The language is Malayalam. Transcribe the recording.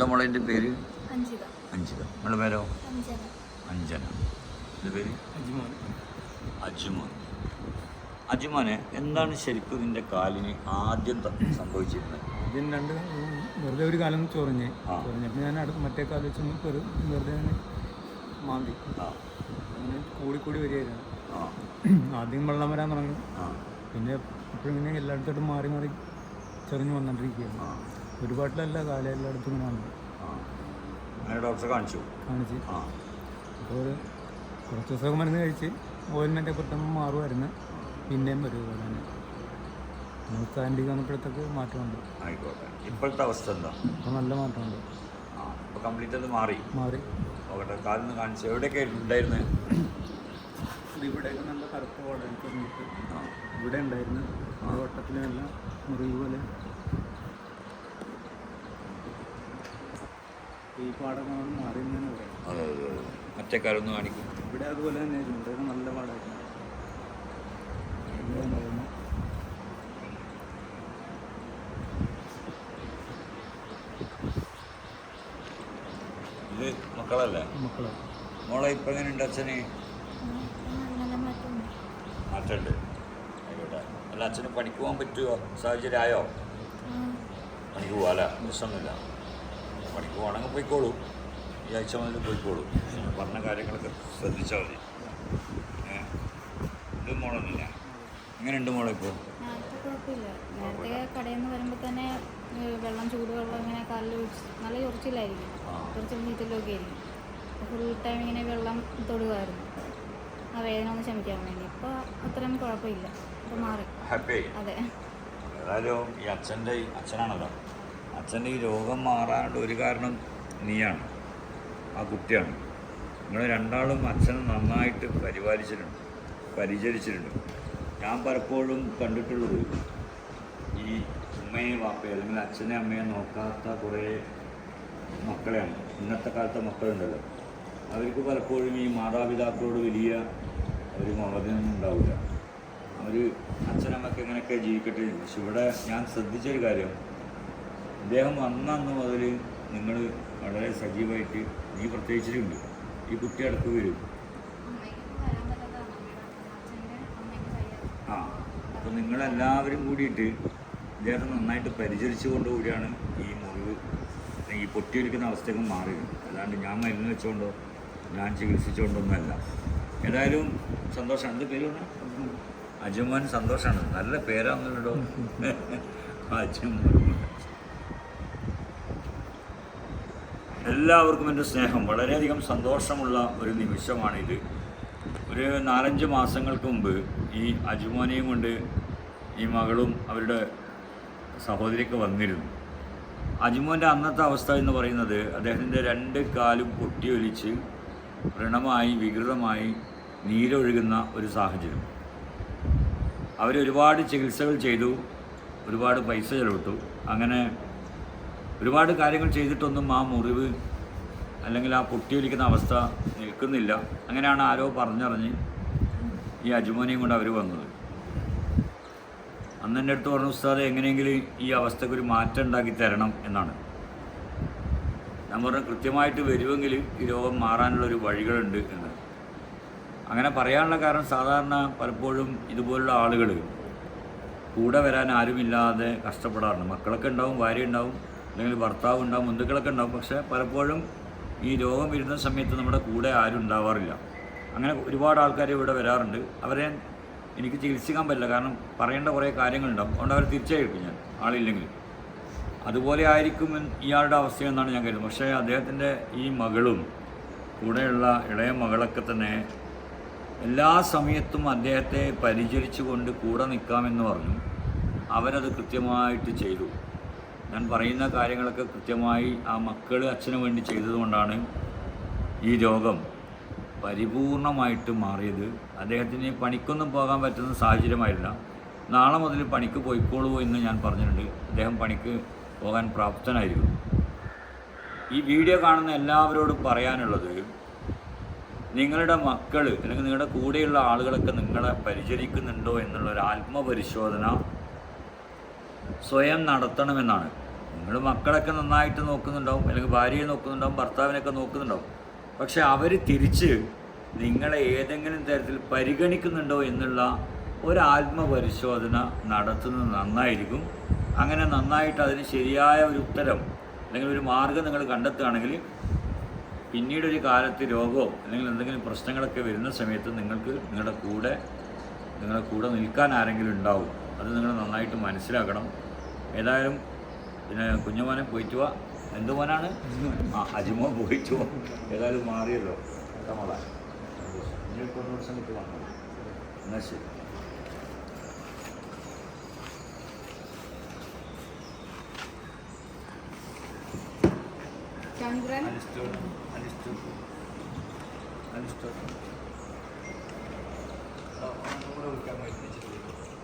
എന്താ മോളെ എന്റെ പേര്? അഞ്ജിത. നിങ്ങളുടെ പേരോ? അഞ്ചന അഞ്ജന. എന്റെ പേര്? അജിമോൻ. അജ്മോൻ. അജുമോനെ എന്താണ് ശരിക്കും നിന്റെ കാലിന് ആദ്യം ത- സംഭവിച്ചിരുന്നത്? ആദ്യം രണ്ട് വെറുതെ ഒരു കാലം ചൊറിഞ്ഞ്. ചൊറിഞ്ഞപ്പോൾ ഞാൻ അടുത്ത് മറ്റേ കാലം വെച്ച് വെറുതെ മാന്തി. ആ. അങ്ങനെ കൂടി കൂടി വരികയായിരുന്നു. ആ. ആദ്യം വെള്ളം വരാൻ തുടങ്ങി. ആ. പിന്നെ ഇപ്പോഴിങ്ങനെ ഇങ്ങനെ എല്ലായിടത്തോട്ടും മാറി മാറി ചെറിഞ്ഞ് വന്നുകൊണ്ടിരിക്കുകയാണ് ആ ഒരുപാട്ടിലല്ല കാലം എല്ലായിടത്തും ഇങ്ങനെ വന്നു. അങ്ങനെ ഡോക്ടറെ കാണിച്ചു. കാണിച്ച്. ആ. അപ്പോൾ ഒരു കുറച്ച് ദിവസമൊക്കെ മരുന്ന് കഴിച്ച് ഓയിൽമെന്റ് പെട്ടെന്ന് മാറുമായിരുന്നു. പിന്നെയും വരും അതുപോലെ തന്നെ. നൂറ്റാൻഡി വന്നപ്പോഴത്തേക്ക് മാറ്റമുണ്ട്. ആയിക്കോട്ടെ. ഇപ്പോഴത്തെ അവസ്ഥ എന്താ? നല്ല മാറ്റമുണ്ട്. ആ അപ്പോൾ കംപ്ലീറ്റ് അത് മാറി. മാറി. അവിടെ കാലിന്ന് കാണിച്ചു. എവിടെയൊക്കെ ഉണ്ടായിരുന്നു? ഇവിടെയൊക്കെ നല്ല കറുപ്പ് ഇവിടെ ഉണ്ടായിരുന്നു. ആ വട്ടത്തിലെല്ലാം മുറിവ് പോലെ ഈ മാറി എന്ന് പറയാം. കാലൊന്ന് കാണിക്കും ഇവിടെ അതുപോലെ തന്നെ ഇവിടെ നല്ല പാടായിരുന്നു. ഇത് മക്കളല്ലേ? മക്കളെ. മോളെ ഇപ്പം എങ്ങനെയുണ്ട് അച്ഛന്? ആയിക്കോട്ടെ. അല്ല അച്ഛന് പണിക്ക് പോകാൻ പറ്റുമോ സാഹചര്യം ആയോ പണിക്ക് പോകാല്ല പ്രശ്നമൊന്നുമില്ല. പണിക്ക് പോകണമെങ്കിൽ പോയിക്കോളൂ. ഈ ആഴ്ച മുതൽ പോയിക്കോളൂ. പറഞ്ഞ കാര്യങ്ങളൊക്കെ ശ്രദ്ധിച്ചാൽ മതി. ഇത് മോളൊന്നുമില്ല. എങ്ങനെയുണ്ട് മോളെ ഇപ്പോൾ നേരത്തെ കുഴപ്പമില്ല. നേരത്തെ കടയിൽ നിന്ന് വരുമ്പോൾ തന്നെ ഏ, വെള്ളം ചൂടുവെള്ളം ഇങ്ങനെ കാലിൽ ഒഴിച്ച് നല്ല ചൊറിച്ചിലായിരിക്കും. ആ. ചൊറിച്ചിൽ നീറ്റലൊക്കെ ആയിരിക്കും. ഫുൾ ടൈം ഇങ്ങനെ വെള്ളം തൊടുകയായിരുന്നു ആ വേദന ഒന്ന് ശമിക്കാൻ വേണ്ടി. ഇപ്പോൾ അത്രയും കുഴപ്പമില്ല. ഇപ്പോൾ മാറി. ഹാപ്പി അതെ. ഏതായാലും ഈ അച്ഛന്റെ അച്ഛനാണല്ലോ. അച്ഛന്റെ ഈ രോഗം മാറാനുള്ള ഒരു കാരണം നീയാണ് ആ കുട്ടിയാണ്. നിങ്ങൾ രണ്ടാളും അച്ഛനെ നന്നായിട്ട് പരിപാലിച്ചിട്ടുണ്ട് പരിചരിച്ചിട്ടുണ്ട്. ഞാൻ പലപ്പോഴും കണ്ടിട്ടുള്ളത് ഈ ഉമ്മയെ വാപ്പയെ അല്ലെങ്കിൽ അച്ഛനെ അമ്മയെ നോക്കാത്ത കുറേ മക്കളെയാണ്. ഇന്നത്തെ കാലത്തെ മക്കളുണ്ടല്ലോ. അവർക്ക് പലപ്പോഴും ഈ മാതാപിതാക്കളോട് വലിയ ഒരു മമതയൊന്നും ഉണ്ടാവില്ല. അവർ അച്ഛനമ്മക്ക് എങ്ങനെയൊക്കെ ജീവിക്കട്ടെ. പക്ഷെ ഇവിടെ ഞാൻ ശ്രദ്ധിച്ചൊരു കാര്യം ഇദ്ദേഹം വന്ന അന്ന് മുതൽ നിങ്ങൾ വളരെ സജീവമായിട്ട് നീ പ്രത്യേകിച്ചിട്ടുണ്ട്. ഈ കുട്ടി അടുത്ത് വരും. ആ അപ്പോൾ നിങ്ങളെല്ലാവരും കൂടിയിട്ട് അദ്ദേഹത്തെ നന്നായിട്ട് പരിചരിച്ചു കൊണ്ടുകൂടിയാണ് ഈ മുറിവ് ഈ പൊട്ടിയൊലിക്കുന്ന അവസ്ഥയൊക്കെ മാറിയത് അല്ലാണ്ട് ഞാൻ മരുന്ന് വെച്ചുകൊണ്ടോ ഞാൻ ചികിത്സിച്ചുകൊണ്ടൊന്നുമല്ല ഏതായാലും സന്തോഷമാണ് എന്ത് പേര് പറഞ്ഞാൽ അജുമോൻ സന്തോഷമാണ് നല്ല പേരാണെന്നുണ്ടോ അജുമോൻ. എല്ലാവർക്കും എന്റെ സ്നേഹം. വളരെയധികം സന്തോഷമുള്ള ഒരു നിമിഷമാണിത്. ഒരു നാലഞ്ച് മാസങ്ങൾക്ക് മുമ്പ് ഈ അജുമോനെയും കൊണ്ട് ഈ മകളും അവരുടെ സഹോദരിയൊക്കെ വന്നിരുന്നു. അജുമോന്റെ അന്നത്തെ അവസ്ഥ എന്ന് പറയുന്നത് അദ്ദേഹത്തിന്റെ രണ്ട് കാലും പൊട്ടിയൊലിച്ച് വ്രണമായി വികൃതമായി നീരൊഴുകുന്ന ഒരു സാഹചര്യം. അവരൊരുപാട് ചികിത്സകൾ ചെയ്തു ഒരുപാട് പൈസ ചെലവിട്ടു. അങ്ങനെ ഒരുപാട് കാര്യങ്ങൾ ചെയ്തിട്ടൊന്നും ആ മുറിവ് അല്ലെങ്കിൽ ആ പൊട്ടിയൊലിക്കുന്ന അവസ്ഥ നിൽക്കുന്നില്ല. അങ്ങനെയാണ് ആരോ പറഞ്ഞറിഞ്ഞ് ഈ അജുമോനെയും കൊണ്ട് അവർ വന്നത്. അന്ന് എന്റെ അടുത്ത് പറഞ്ഞു ഉസ്താദ് എങ്ങനെയെങ്കിലും ഈ അവസ്ഥയ്ക്ക് ഒരു മാറ്റം ഉണ്ടാക്കി തരണം എന്നാണ്. ഞാൻ പറഞ്ഞു കൃത്യമായിട്ട് വരുമെങ്കിൽ ഈ രോഗം മാറാനുള്ള ഒരു വഴികളുണ്ട് എന്ന്. അങ്ങനെ പറയാനുള്ള കാരണം സാധാരണ പലപ്പോഴും ഇതുപോലുള്ള ആളുകൾ കൂടെ വരാൻ ആരുമില്ലാതെ കഷ്ടപ്പെടാറുണ്ട്. മക്കളൊക്കെ ഉണ്ടാവും ഭാര്യ ഉണ്ടാവും അല്ലെങ്കിൽ ഭർത്താവ് ഉണ്ടാവും ബന്ധുക്കളൊക്കെ ഉണ്ടാവും. പക്ഷേ പലപ്പോഴും ഈ രോഗം വരുന്ന സമയത്ത് നമ്മുടെ കൂടെ ആരും ഉണ്ടാവാറില്ല. അങ്ങനെ ഒരുപാട് ആൾക്കാർ ഇവിടെ വരാറുണ്ട്. അവരെ എനിക്ക് ചികിത്സിക്കാൻ പറ്റില്ല. കാരണം പറയേണ്ട കുറേ കാര്യങ്ങളുണ്ടാവും. അതുകൊണ്ട് അവരെ തിരിച്ചയക്കും ഞാൻ ആളില്ലെങ്കിൽ. അതുപോലെ ആയിരിക്കും ഇയാളുടെ അവസ്ഥയെന്നാണ് ഞാൻ കരുതുന്നത്. പക്ഷേ അദ്ദേഹത്തിന്റെ ഈ മകളും കൂടെയുള്ള ഇളയ മകളൊക്കെ തന്നെ എല്ലാ സമയത്തും അദ്ദേഹത്തെ പരിചരിച്ചുകൊണ്ട് കൂടെ നിൽക്കാമെന്ന് പറഞ്ഞു. അവരത് കൃത്യമായിട്ട് ചെയ്തു. ഞാൻ പറയുന്ന കാര്യങ്ങളൊക്കെ കൃത്യമായി ആ മക്കൾ അച്ഛന് വേണ്ടി ചെയ്തതുകൊണ്ടാണ് ഈ രോഗം പരിപൂർണമായിട്ട് മാറിയത്. അദ്ദേഹത്തിന് പണിക്കൊന്നും പോകാൻ പറ്റുന്ന സാഹചര്യമായില്ല. നാളെ മുതൽ പണിക്ക് പോയിക്കോളൂ എന്ന് ഞാൻ പറഞ്ഞിട്ടുണ്ട്. അദ്ദേഹം പണിക്ക് പോകാൻ പ്രാപ്തനായിരിക്കും ഈ വീഡിയോ കാണുന്ന എല്ലാവരോടും പറയാനുള്ളത് നിങ്ങളുടെ മക്കൾ അല്ലെങ്കിൽ നിങ്ങളുടെ കൂടെയുള്ള ആളുകളൊക്കെ നിങ്ങളെ പരിചരിക്കുന്നുണ്ടോ എന്നുള്ളൊരു ആത്മപരിശോധന സ്വയം നടത്തണമെന്നാണ്. നിങ്ങൾ മക്കളൊക്കെ നന്നായിട്ട് നോക്കുന്നുണ്ടാവും അല്ലെങ്കിൽ ഭാര്യയെ നോക്കുന്നുണ്ടാവും ഭർത്താവിനൊക്കെ നോക്കുന്നുണ്ടാവും. പക്ഷെ അവർ തിരിച്ച് നിങ്ങളെ ഏതെങ്കിലും തരത്തിൽ പരിഗണിക്കുന്നുണ്ടോ എന്നുള്ള ഒരു ആത്മപരിശോധന നടത്തുന്നത് നന്നായിരിക്കും. അങ്ങനെ നന്നായിട്ട് അതിന് ശരിയായ ഒരു ഉത്തരം അല്ലെങ്കിൽ ഒരു മാർഗം നിങ്ങൾ കണ്ടെത്തുകയാണെങ്കിൽ പിന്നീട് ഒരു കാലത്ത് രോഗമോ അല്ലെങ്കിൽ എന്തെങ്കിലും പ്രശ്നങ്ങളൊക്കെ വരുന്ന സമയത്ത് നിങ്ങൾക്ക് നിങ്ങളുടെ കൂടെ നിങ്ങളുടെ കൂടെ നിൽക്കാൻ ആരെങ്കിലും ഉണ്ടാവും. അത് നിങ്ങൾ നന്നായിട്ട് മനസ്സിലാക്കണം. ഏതായാലും പിന്നെ കുഞ്ഞുമോനെ പോയിട്ടുവ എന്തുമോനാണ് ആ അജിമോ പോയിട്ടു ഏതായാലും മാറിയല്ലോ. കമളാ ദിവസം ഇട്ട് വന്നു എന്നാ ശരി. അനിസ്റ്റോ അനിസ്റ്റോ അനിസ്റ്റോ വിളിക്കാൻ വേണ്ടി